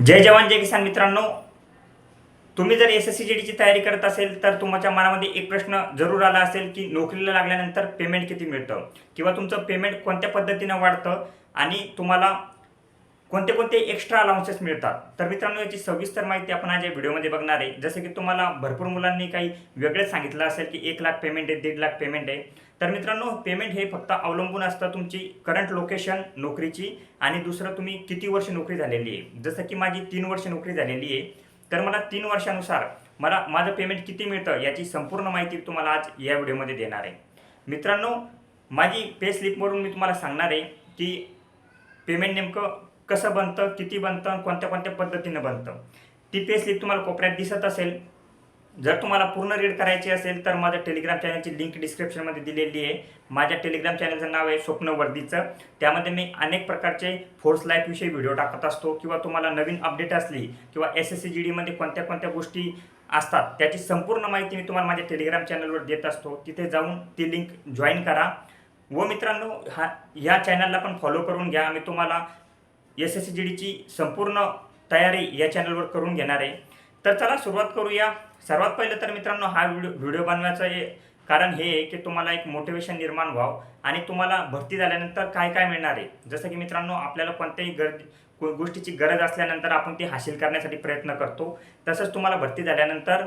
जय जवान जय किसान मित्रांनो. तुम्ही जर एस एस सी जी डीची तयारी करत असेल तर तुमच्या मनामध्ये एक प्रश्न जरूर आला असेल की नोकरीला लागल्यानंतर पेमेंट किती मिळतं? किंवा तुमचं पेमेंट कोणत्या पद्धतीनं वाढतं? आणि तुम्हाला कोणते कोणते एक्स्ट्रा अलाउन्सेस मिळतात? तर मित्रांनो याची सविस्तर माहिती आपण आज या व्हिडिओमध्ये बघणार आहे. जसं की तुम्हाला भरपूर मुलांनी काही वेगळेच सांगितलं असेल की एक लाख पेमेंट आहे दीड लाख पेमेंट आहे. तर मित्रांनो पेमेंट हे फक्त अवलंबून असतं तुमची करंट लोकेशन नोकरीची. आणि दुसरं तुम्ही किती वर्ष नोकरी झालेली आहे? जसं की माझी तीन वर्ष नोकरी झालेली आहे. तर मला तीन वर्षानुसार मला माझं पेमेंट किती मिळतं याची संपूर्ण माहिती तुम्हाला आज या व्हिडिओमध्ये देणार आहे. मित्रांनो माझी पे स्लिपवरून मी तुम्हाला सांगणार आहे की पेमेंट नेमकं कसं बनतं किती बनतं कोणत्या कोणत्या पद्धतीनं बनतं. ती पे स्लिप तुम्हाला कोपऱ्यात दिसत असेल. जर तुम्हाला पूर्ण रीड करायची असेल तर माझ्या टेलिग्राम चॅनलची लिंक डिस्क्रिप्शनमध्ये दिलेली आहे. माझ्या टेलिग्राम चॅनलचं नाव आहे स्वप्न वर्दीचं. त्यामध्ये मी अनेक प्रकारचे फोर्स लाईफविषयी व्हिडिओ टाकत असतो किंवा तुम्हाला नवीन अपडेट असली किंवा एस एस सी जी डीमध्ये कोणत्या कोणत्या गोष्टी असतात त्याची संपूर्ण माहिती मी तुम्हाला माझ्या टेलिग्राम चॅनलवर देत असतो. तिथे जाऊन ती लिंक जॉईन करा. व मित्रांनो हा ह्या चॅनलला पण फॉलो करून घ्या. मी तुम्हाला एस एस सी जी डीची संपूर्ण तयारी या चॅनलवर करून घेणार आहे. तर चला सुरुवात करूया. सर्वात पहिलं तर मित्रांनो हा व्हिडिओ व्हिडिओ बनवायचं हे कारण हे आहे की तुम्हाला एक मोटिवेशन निर्माण व्हावं आणि तुम्हाला भरती झाल्यानंतर काय काय मिळणार आहे. जसं की मित्रांनो आपल्याला कोणत्याही गर गोष्टीची गरज असल्यानंतर आपण ती हासिल करण्यासाठी प्रयत्न करतो. तसंच तुम्हाला भरती झाल्यानंतर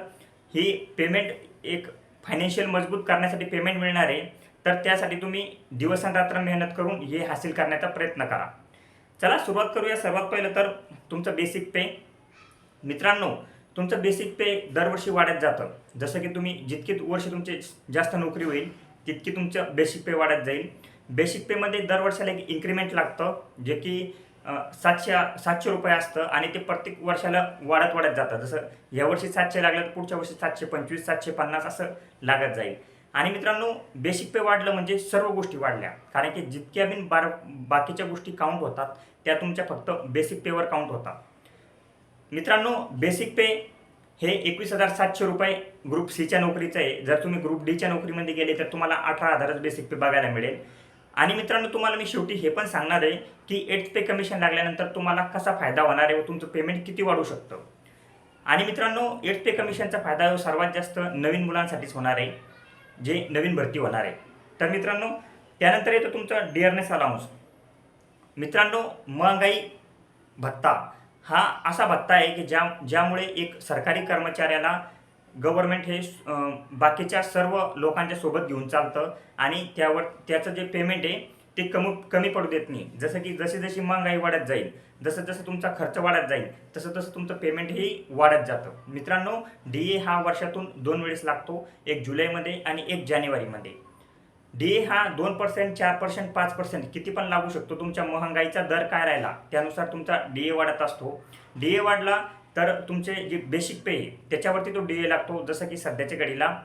ही पेमेंट एक फायनान्शियल मजबूत करण्यासाठी पेमेंट मिळणार आहे. तर त्यासाठी तुम्ही दिवस आणि रात्र मेहनत करून हे हासिल करण्याचा प्रयत्न करा. चला सुरुवात करूया. सर्वात पहिलं तर तुमचं बेसिक पे मित्रांनो तुमचं बेसिक पे दरवर्षी वाढत जातं. जसं की तुम्ही जितकी वर्ष तुमचे जास्त नोकरी होईल तितकी तुमचं बेसिक पे वाढत जाईल. बेसिक पेमध्ये दरवर्षाला एक इन्क्रीमेंट लागतं जे की सातशे सातशे रुपये असतं आणि ते प्रत्येक वर्षाला वाढत वाढत जातं. जसं या वर्षी सातशे लागलं तर पुढच्या वर्षी सातशे पंचवीस सातशे पन्नास असं लागत जाईल. आणि मित्रांनो बेसिक पे वाढलं म्हणजे सर्व गोष्टी वाढल्या. कारण की जितक्या बिन बार बाकीच्या गोष्टी काउंट होतात त्या तुमच्या फक्त बेसिक पेवर काउंट होतात. मित्रांनो बेसिक पे हे एकवीस हजार सातशे रुपये ग्रुप सीच्या नोकरीचं आहे. जर तुम्ही ग्रुप डीच्या नोकरीमध्ये गेले तर तुम्हाला अठरा हजारच बेसिक पे बघायला मिळेल. आणि मित्रांनो तुम्हाला मी शेवटी हे पण सांगणार आहे की एट्थ पे कमिशन लागल्यानंतर तुम्हाला कसा फायदा होणार आहे व तुमचं पेमेंट किती वाढू शकतं? आणि मित्रांनो एट्थ पे कमिशनचा फायदा सर्वात जास्त नवीन मुलांसाठीच होणार आहे जे नवीन भरती होणार आहे. तर मित्रांनो त्यानंतर येतो तुमचा डिअरनेस अलाउन्स मित्रांनो महागाई भत्ता. हा असा भत्ता आहे की ज्या ज्यामुळे एक सरकारी कर्मचाऱ्याला गव्हर्मेंट हे बाकीच्या सर्व लोकांच्या सोबत घेऊन चालतं आणि त्यावर त्याचं जे पेमेंट आहे ते कमी कमी पडू देत नाही. जसं की जशी जशी महागाई वाढत जाईल जसं जसं तुमचा खर्च वाढत जाईल तसं तसं तुमचं पेमेंटही वाढत जातं. मित्रांनो डी ए हा वर्षातून दोन वेळेस लागतो एक जुलैमध्ये आणि एक जानेवारीमध्ये. डी ए हा दोन पर्सेंट चार पर्सेंट पाच पर्सेंट किती पण लागू शकतो. तुमच्या महागाईचा दर काय राहिला त्यानुसार तुमचा डी ए वाढत असतो. डी ए वाढला तर तुमचे जे बेसिक पे आहे त्याच्यावरती तो डी ए लागतो. जसं की सध्याच्या घडीला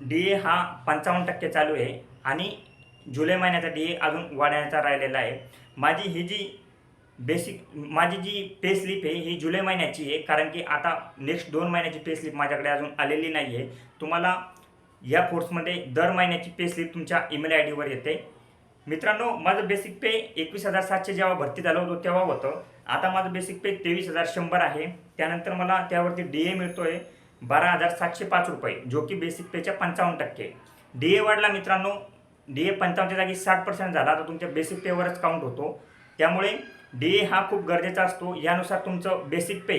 डी ए हा पंचावन्न टक्के चालू आहे आणि जुलै महिन्याचा डी ए अजून वाढण्याचा राहिलेला आहे. माझी ही जी बेसिक माझी जी पे स्लिप आहे ही जुलै महिन्याची आहे कारण की आता नेक्स्ट दोन महिन्याची पे स्लिप माझ्याकडे अजून आलेली नाही आहे तुम्हाला या कोर्समध्ये दर महिन्याची पे स्लिप तुमच्या ईमेल आय डीवर येते. मित्रांनो माझं बेसिक पे एकवीस हजार सातशे जेव्हा भरती झालं होतं तेव्हा होतं. आता माझं बेसिक पे तेवीस हजार शंभर आहे. त्यानंतर मला त्यावरती डी ए मिळतो आहे बारा हजार सातशे पाच रुपये जो की बेसिक पेच्या पंचावन्न टक्के. डी ए वाढला मित्रांनो डी ए पंचावन्नच्या जागी साठ पर्सेंट झाला. तर तुमच्या बेसिक पेवरच काउंट होतो. त्यामुळे डी ए हा खूप गरजेचा असतो. यानुसार तुमचं बेसिक पे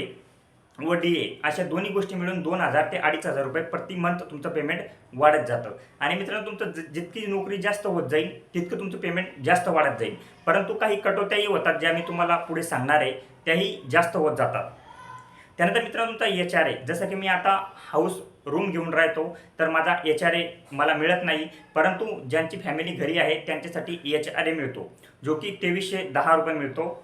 व डी ए अशा दोन्ही गोष्टी मिळून दोन हजार ते अडीच हजार रुपये प्रति मंथ तुमचं पेमेंट वाढत जातं. आणि मित्रांनो तुमचं ज जितकी नोकरी जास्त होत जाईल तितकं तुमचं पेमेंट जास्त वाढत जाईल. परंतु काही कटोत्याही होतात ज्या मी तुम्हाला पुढे सांगणार आहे त्याही जास्त होत जातात. त्यानंतर मित्रांनो तुमचा एच आर ए जसं की मी आता हाऊस रूम घेऊन राहतो तर माझा एच आर ए मला मिळत नाही. परंतु ज्यांची फॅमिली घरी आहे त्यांच्यासाठी एच आर ए मिळतो जो की तेवीसशे दहा रुपये मिळतो.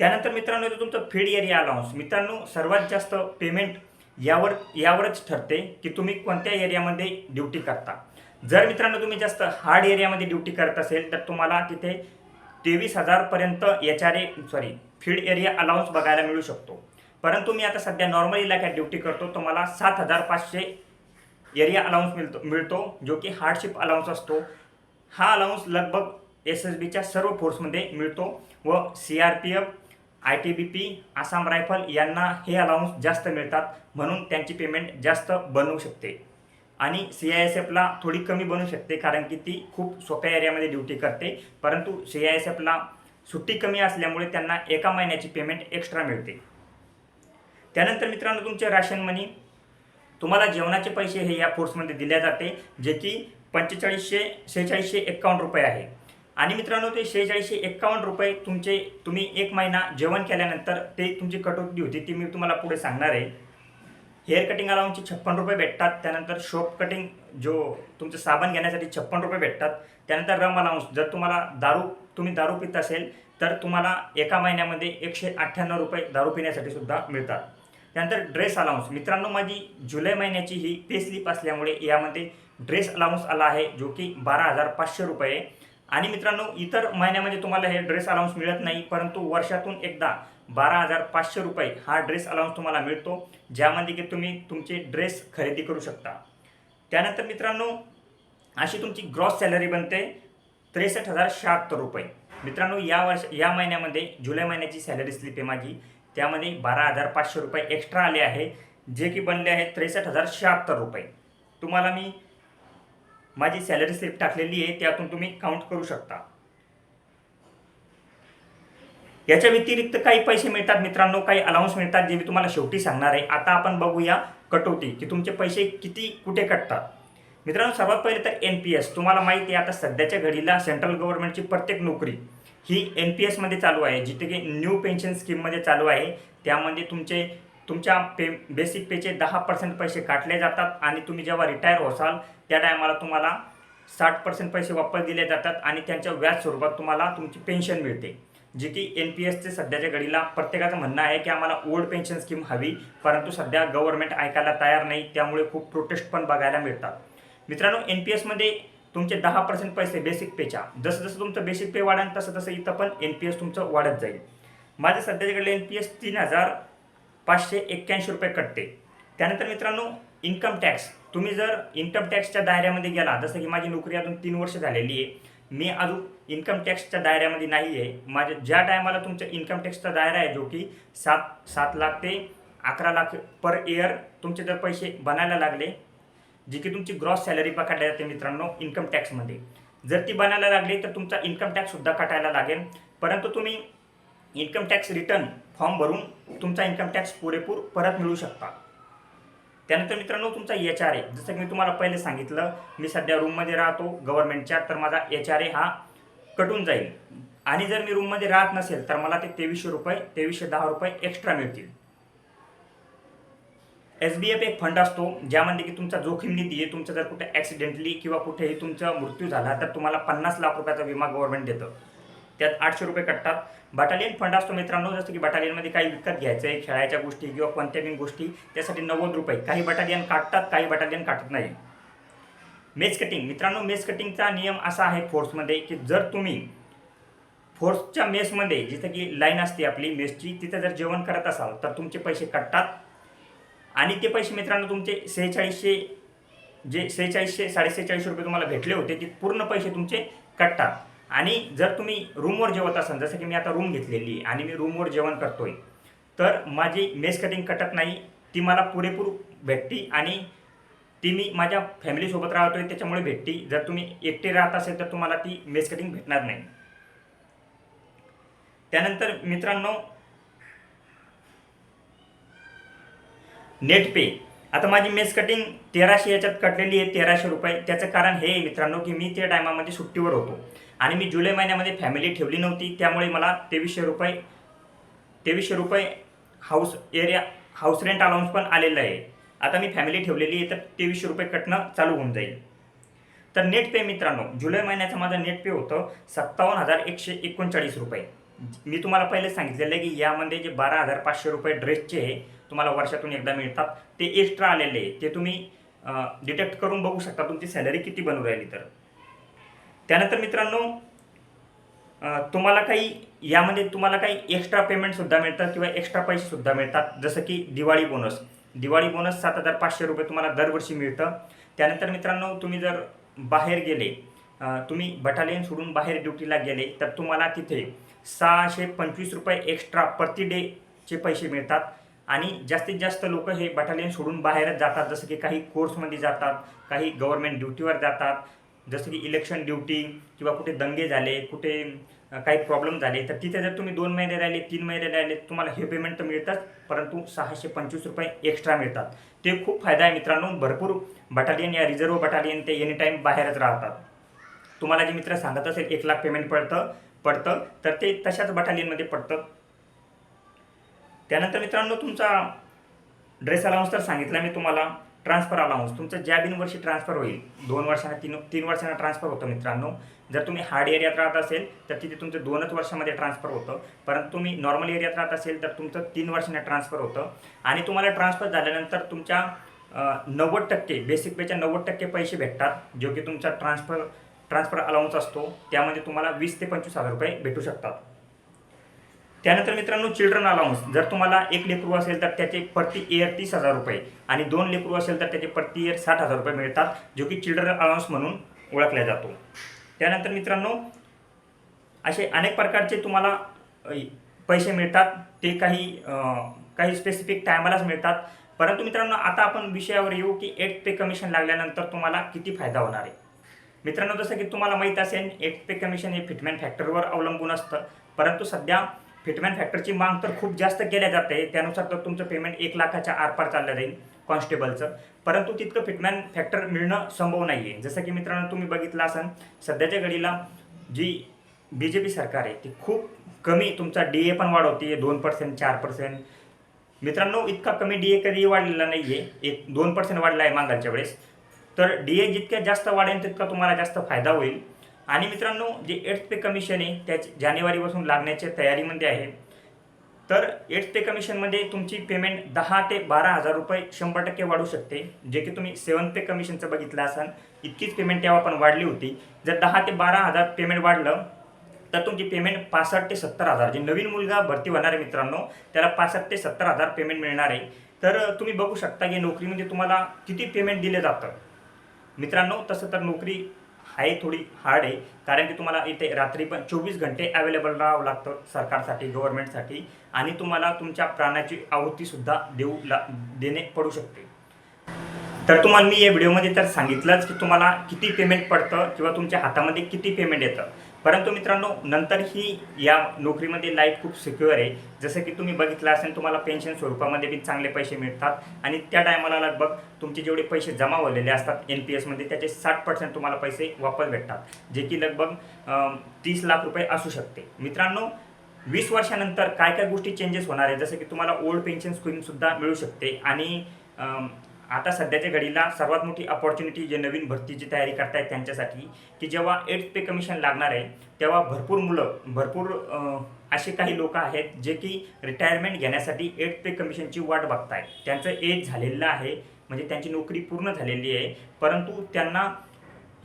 त्यानंतर मित्रांनो येतो तुमचं फीड एरिया अलाउन्स मित्रांनो सर्वात जास्त पेमेंट यावर यावरच ठरते की तुम्ही कोणत्या एरियामध्ये ड्युटी करता. जर मित्रांनो तुम्ही जास्त हार्ड एरियामध्ये ड्युटी करत असेल तर तुम्हाला तिथे तेवीस हजारपर्यंत H R A sorry field area allowance बघायला मिळू शकतो. परंतु मी आता सध्या नॉर्मल इलाक्यात ड्युटी करतो तर मला सात हजार पाचशे एरिया अलाउन्स मिळतो मिळतो जो की हार्डशिप अलाउन्स असतो. हा अलाउन्स लगभग एस एस बीच्या सर्व फोर्समध्ये मिळतो व C R P F I T B P Assam rifle यांना हे अलाउन्स जास्त मिळतात म्हणून त्यांची पेमेंट जास्त बनवू शकते. आणि सी आय एस एफला थोडी कमी बनू शकते कारण की ती खूप सोप्या एरियामध्ये ड्युटी करते. परंतु सी आय एस एफला सुट्टी कमी असल्यामुळे त्यांना एका महिन्याची पेमेंट एक्स्ट्रा मिळते. त्यानंतर मित्रांनो तुमचे राशन मनी तुम्हाला जेवणाचे पैसे हे या फोर्समध्ये दिले जाते जे की पंचेचाळीसशे शेहेचाळीसशे एक्कावन्न रुपये आहे. आणि मित्रांनो ते शेहेचाळीसशे एक्कावन्न रुपये तुमचे तुम्ही एक महिना जेवण केल्यानंतर ते तुमची कटोती होती ती मी तुम्हाला पुढे सांगणार आहे हेअर कटिंग अलाउन्सचे छप्पन रुपये भेटतात त्यानंतर शोप कटिंग जो तुमचं साबण घेण्यासाठी छप्पन रुपये भेटतात त्यानंतर रम अलाउन्स जर तुम्हाला दारू तुम्ही दारू पित असेल तर तुम्हाला एका महिन्यामध्ये एकशे अठ्ठ्याण्णव रुपये दारू पिण्यासाठी सुद्धा मिळतात त्यानंतर ड्रेस अलाउन्स मित्रांनो माझी जुलै महिन्याची ही पे स्लिप असल्यामुळे यामध्ये ड्रेस अलाउन्स आला आहे जो की बारा हजार पाचशे रुपये आहे. आणि मित्रांनो इतर महिन्यामध्ये तुम्हाला हे ड्रेस अलाउन्स मिळत नाही परंतु वर्षातून एकदा बारा हजार पाचशे रुपये हा ड्रेस अलाउन्स तुम्हाला मिळतो ज्यामध्ये की तुम्ही तुमचे ड्रेस खरेदी करू शकता. त्यानंतर मित्रांनो अशी तुमची ग्रॉस सॅलरी बनते त्रेसष्ट हजार शहात्तर रुपये. मित्रांनो या वर्ष या महिन्यामध्ये जुलै महिन्याची सॅलरी स्लिप आहे माझी त्यामध्ये बारा हजार पाचशे रुपये एक्स्ट्रा आले आहे जे की बनले आहे त्रेसष्ट हजार शहात्तर रुपये. तुम्हाला मी माझी सॅलरी स्लिप टाकलेली आहे त्यातून तुम्ही काउंट करू शकता. याच्या व्यतिरिक्त काही पैसे मिळतात मित्रांनो काही अलाउन्स मिळतात जे मी तुम्हाला शेवटी सांगणार आहे. आता आपण बघूया कटौती की तुमचे पैसे किती कुठे कटतात. मित्रांनो सर्वात पहिले तर एन पी एस तुम्हाला माहिती आहे आता सध्याच्या घडीला सेंट्रल गव्हर्नमेंटची प्रत्येक नोकरी ही एन पी एसमध्ये चालू आहे जिथे की न्यू पेन्शन स्कीममध्ये चालू आहे. त्यामध्ये तुमचे तुमच्या पे बेसिक पेचे दहा पर्सेंट पैसे काटले जातात आणि तुम्ही जेव्हा रिटायर होसाल त्या टायमाला तुम्हाला साठ पर्सेंट पैसे वापस दिले जातात आणि त्यांच्या व्याज स्वरूपात तुम्हाला तुमची पेन्शन मिळते. जी की एन पी एसचे सध्याच्या घडीला प्रत्येकाचं म्हणणं आहे की आम्हाला ओल्ड पेन्शन स्कीम हवी परंतु सध्या गव्हर्नमेंट ऐकायला तयार नाही त्यामुळे खूप प्रोटेस्ट पण बघायला मिळतात. मित्रांनो एन पी एसमध्ये तुमचे दहा पर्सेंट पैसे बेसिक पेच्या जसं जसं तुमचं बेसिक पे वाढेल तसं तसं इथं पण एन पी एस तुमचं वाढत जाईल. माझं सध्याच्याकडे एन पी एस तीन हजार पाचशे एक्क्याऐंशी रुपये कटते त्यानंतर मित्रांनो इन्कम टॅक्स तुम्ही जर इन्कम टॅक्सच्या दायऱ्यामध्ये गेला जसं की माझी नोकरी अजून तीन वर्ष झालेली आहे मी अजून इन्कम टॅक्सच्या दायऱ्यामध्ये नाही आहे माझ्या ज्या टायमाला तुमच्या इन्कम टॅक्सचा दायरा आहे जो की सात सात लाख ते अकरा लाख पर इयर तुमचे जर पैसे बनायला लागले जी की तुमची ग्रॉस सॅलरी पकडली जाते मित्रांनो इन्कम टॅक्समध्ये जर ती बनायला लागली तर तुमचा इन्कम टॅक्ससुद्धा कटायला लागेल. परंतु तुम्ही इन्कम टॅक्स रिटर्न फॉर्म भरून तुमचा इन्कम टॅक्स पुरेपूर परत मिळू शकता. त्यानंतर मित्रांनो तुमचा एच आर ए जसं की मी तुम्हाला पहिले सांगितलं मी सध्या रूममध्ये राहतो गव्हर्नमेंटच्या तर माझा एच आर ए हा कटून जाईल. आणि जर मी रूममध्ये राहत नसेल तर मला ते तेवीसशे रुपये तेवीसशे दहा रुपये एक्स्ट्रा मिळतील. एस बी एफ एक फंड असतो ज्यामध्ये की तुमचा जोखीम निधी आहे तुमचा जर कुठे ॲक्सिडेंटली किंवा कुठेही तुमचा मृत्यू झाला तर तुम्हाला पन्नास लाख रुपयाचा विमा गव्हर्नमेंट देतं. त्यात आठशे रुपये कटतात. बटालियन फंड असतो मित्रांनो जसं की बटालियनमध्ये काही विकत घ्यायचं आहे खेळायच्या गोष्टी किंवा कोणत्या बी गोष्टी त्यासाठी नव्वद रुपये. काही बटालियन काटतात काही बटालियन काटत नाही. मेज कटिंग मित्रांनो मेज कटिंगचा नियम असा आहे फोर्समध्ये की जर तुम्ही फोर्सच्या मेसमध्ये जिथं की लाईन असते आपली मेसची तिथं जर जेवण करत असाल तर तुमचे पैसे कटतात. आणि ते पैसे मित्रांनो तुमचे सेहेचाळीसशे जे सेहेचाळीसशे साडेसेहेचाळीसशे रुपये तुम्हाला भेटले होते ते पूर्ण पैसे तुमचे कटतात. आणि जर तुम्ही रूमवर जेवत असाल जसं की मी आता रूम घेतलेली आहे आणि मी रूमवर जेवण करतोय तर माझी मेस कटिंग कटत नाही ती मला पुरेपूर भेटती आणि ती मी माझ्या फॅमिलीसोबत राहतोय त्याच्यामुळे भेटती. जर तुम्ही एकटे राहत असेल तर तुम्हाला ती मेस कटिंग भेटणार नाही. त्यानंतर मित्रांनो नेट पे. आता माझी मेस कटिंग तेराशे याच्यात कटलेली आहे तेराशे रुपये. त्याचं कारण हे मित्रांनो की मी त्या टायमामध्ये सुट्टीवर होतो. आणि मी जुलै महिन्यामध्ये फॅमिली ठेवली नव्हती. त्यामुळे मला तेवीसशे रुपये तेवीसशे रुपये house area house rent allowance पण आलेलं आहे. आता मी फॅमिली ठेवलेली आहे तर तेवीसशे रुपये कटणं चालू होऊन जाईल. तर नेट पे मित्रांनो जुलै महिन्याचं माझं नेट पे होतं सत्तावन्न हजार एकशे एकोणचाळीस रुपये. मी तुम्हाला पहिले सांगितलेलं आहे की यामध्ये जे बारा हजार पाचशे रुपये ड्रेसचे आहे तुम्हाला वर्षातून एकदा मिळतात. ते एक्स्ट्रा आलेले आहे. ते तुम्ही डिटेक्ट करून बघू शकता तुमची सॅलरी किती बनू राहिली तर. त्यानंतर मित्रांनो तुम्हाला काही यामध्ये तुम्हाला काही एक्स्ट्रा पेमेंटसुद्धा मिळतात किंवा एक्स्ट्रा पैसेसुद्धा मिळतात. जसं की दिवाळी बोनस दिवाळी बोनस सात हजार पाचशे रुपये तुम्हाला दरवर्षी मिळतं. त्यानंतर मित्रांनो तुम्ही जर बाहेर गेले तुम्ही बटालियन सोडून बाहेर ड्युटीला गेले तर तुम्हाला तिथे सहाशे पंचवीस रुपये एक्स्ट्रा प्रति डेचे पैसे मिळतात. आणि जास्तीत जास्त लोक हे बटालियन सोडून बाहेरच जातात. जसं की काही कोर्समध्ये जातात काही गव्हर्मेंट ड्युटीवर जातात जसं की इलेक्शन ड्युटी किंवा कुठे दंगे झाले कुठे काही प्रॉब्लेम झाले तर तिथे जर तुम्ही दोन महिने राहिले तीन महिने राहिले तुम्हाला हे पेमेंट तर मिळतात परंतु सहाशे पंचवीस रुपये एक्स्ट्रा मिळतात. ते खूप फायदा आहे मित्रांनो. भरपूर बटालियन या रिझर्व्ह बटालियन ते एनी टाईम बाहेरच राहतात. तुम्हाला जे मित्र सांगत असेल एक लाख पेमेंट पडतं पडतं तर ते तशाच बटालियनमध्ये पडतं. त्यानंतर मित्रांनो तुमचा ड्रेस अलाउन्स तर सांगितला मी तुम्हाला. ट्रान्सफर अलाउन्स तुमचं ज्या बिन वर्षी ट्रान्सफर होईल दोन वर्षांना तीन तीन वर्षांना ट्रान्सफर होतं मित्रांनो. जर तुम्ही हार्ड एरियात राहत असेल तर तिथे तुमचं दोनच वर्षामध्ये ट्रान्सफर होतं. परंतु तुम्ही नॉर्मल एरियात राहत असेल तर तुमचं तीन वर्षांना ट्रान्सफर होतं. आणि तुम्हाला ट्रान्सफर झाल्यानंतर तुमच्या नव्वद टक्के बेसिक पेच्या नव्वद टक्के पैसे भेटतात जो की तुमचा ट्रान्सफर ट्रान्सफर अलाउन्स असतो. त्यामध्ये तुम्हाला वीस ते पंचवीस हजार रुपये भेटू शकतात. त्यानंतर मित्रांनो चिल्ड्रन अलाउन्स जर तुम्हाला एक लेकरू असेल तर त्याचे प्रति इयर तीस हजार रुपये आणि दोन लेकरू असेल तर त्याचे प्रति इयर साठ हजार रुपये मिळतात जो की चिल्ड्रन अलाउन्स म्हणून ओळखला जातो. त्यानंतर मित्रांनो असे अनेक प्रकारचे तुम्हाला पैसे मिळतात. ते काही काही स्पेसिफिक टायमालाच मिळतात. परंतु मित्रांनो आता आपण विषयावर येऊ की एट पे कमिशन लागल्यानंतर तुम्हाला किती फायदा होणार आहे. मित्रांनो जसं की तुम्हाला माहीत असेल एट पे कमिशन हे फिटमॅन फॅक्टरवर अवलंबून असतं. परंतु सध्या फिटमॅन फॅक्टरची माग तर खूप जास्त केल्या जाते. त्यानुसार तर तुमचं पेमेंट एक लाखाच्या आरपार चाललं जाईल कॉन्स्टेबलचं परंतु तितकं फिटमॅन फॅक्टर मिळणं संभव नाही आहे जसं की मित्रांनो तुम्ही बघितलं असाल सध्याच्या घडीला जी बी जे पी सरकार आहे ती खूप कमी तुमचा डी ए पण वाढवते दोन पर्सेंट चार पर्सेंट मित्रांनो इतका कमी डी ए कधीही वाढलेला नाही आहे एक दोन पर्सेंट वाढला आहे मागालच्या वेळेस. तर डी ए जितक्या जास्त वाढेल तितका तुम्हाला जास्त फायदा होईल. आणि मित्रांनो जे एट्थ पे कमिशन आहे त्याची जानेवारीपासून लागण्याच्या तयारीमध्ये आहे. तर एट्थ पे कमिशनमध्ये तुमची पेमेंट दहा ते बारा हजार रुपये शंभर टक्के वाढू शकते. जे की तुम्ही सेवन पे कमिशनचं बघितलं असाल इतकीच पेमेंट तेव्हा पण वाढली होती. जर दहा ते बारा हजार पेमेंट वाढलं तर तुमची पेमेंट पासष्ट ते सत्तर हजार. जे नवीन मुलगा भरती होणार आहे मित्रांनो त्याला पासष्ट ते सत्तर हजार पेमेंट मिळणार आहे. तर तुम्ही बघू शकता की नोकरीमध्ये तुम्हाला किती पेमेंट दिलं जातं. मित्रांनो तसं तर नोकरी आहे थोडी हार्ड आहे. कारण की तुम्हाला इथे रात्री पण चोवीस घंटे अवेलेबल राहावं लागतं सरकारसाठी गव्हर्नमेंटसाठी आणि तुम्हाला तुमच्या प्राणाची आहुतीसुद्धा देऊ ला देणे पडू शकते. तर तुम्हाला मी या व्हिडिओमध्ये तर सांगितलंच की तुम्हाला किती पेमेंट पडतं किंवा तुमच्या हातामध्ये किती पेमेंट येतं. परंतु मित्रांनो नंतर ही या नोकरीमध्ये लाईफ खूप सिक्युअर आहे. जसं की तुम्ही बघितलं असेल तुम्हाला पेन्शन स्वरूपामध्ये बी चांगले पैसे मिळतात. आणि त्या टायमाला लगभग तुमचे जेवढे पैसे जमा झालेले असतात एन पी एसमध्ये त्याचे साठ पर्सेंट तुम्हाला पैसे वापस भेटतात. जे की लगभग तीस लाख रुपये असू शकते. मित्रांनो वीस वर्षानंतर काय काय गोष्टी चेंजेस होणार आहे? जसं की तुम्हाला ओल्ड पेन्शन स्कीमसुद्धा मिळू शकते. आणि आता सध्याच्या घडीला सर्वात मोठी अपॉर्च्युनिटी जे नवीन भरतीची तयारी करतायत त्यांच्यासाठी की जेव्हा एट्थ पे कमिशन लागणार आहे तेव्हा भरपूर मुलं भरपूर असे काही लोक आहेत जे की रिटायरमेंट घेण्यासाठी एट्थ पे कमिशनची वाट बघतायत. त्यांचं एज झालेलं आहे म्हणजे त्यांची नोकरी पूर्ण झालेली आहे परंतु त्यांना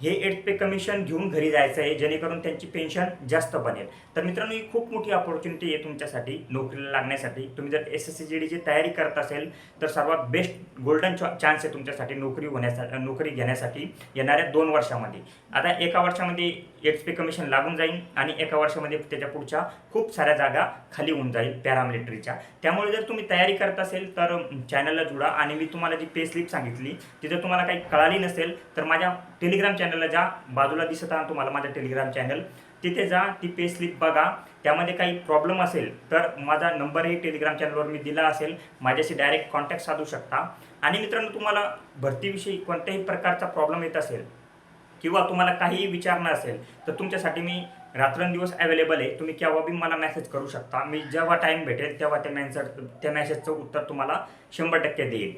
हे एट पे कमिशन घेऊन घरी जायचं आहे जेणेकरून त्यांची पेन्शन जास्त बनेल. तर मित्रांनो ही खूप मोठी अपॉर्च्युनिटी आहे तुमच्यासाठी नोकरीला लागण्यासाठी. तुम्ही जर एस एस सी जी डीची तयारी करत असेल तर सर्वात बेस्ट गोल्डन चान्स आहे तुमच्यासाठी नोकरी होण्यासाठी नोकरी घेण्यासाठी येणाऱ्या दोन वर्षामध्ये. आता एका वर्षामध्ये एट पे कमिशन लागून जाईल आणि एका वर्षामध्ये त्याच्या पुढच्या खूप साऱ्या जागा खाली होऊन जाईल पॅरामिलिटरीच्या त्यामुळे जर तुम्ही तयारी करत असेल तर चॅनलला जुडा. आणि मी तुम्हाला जी पे स्लिप सांगितली ती जर तुम्हाला काही कळाली नसेल तर माझ्या टेलिग्राम चॅनलला जा. बाजूला दिसत आहे तुम्हाला माझं टेलिग्राम चॅनल तिथे जा ती पे स्लिप बघा. त्यामध्ये काही प्रॉब्लेम असेल तर माझा नंबरही टेलिग्राम चॅनलवर मी दिला असेल. माझ्याशी डायरेक्ट कॉन्टॅक्ट साधू शकता. आणि मित्रांनो तुम्हाला भरतीविषयी कोणत्याही प्रकारचा प्रॉब्लेम येत असेल किंवा तुम्हाला काहीही विचारणं असेल तर तुमच्यासाठी मी रात्रंदिवस अवेलेबल आहे. तुम्ही केव्हा बी मला मेसेज करू शकता. मी जेव्हा टाईम भेटेल तेव्हा त्या मॅन्सर त्या मेसेजचं उत्तर तुम्हाला शंभर टक्के देईल.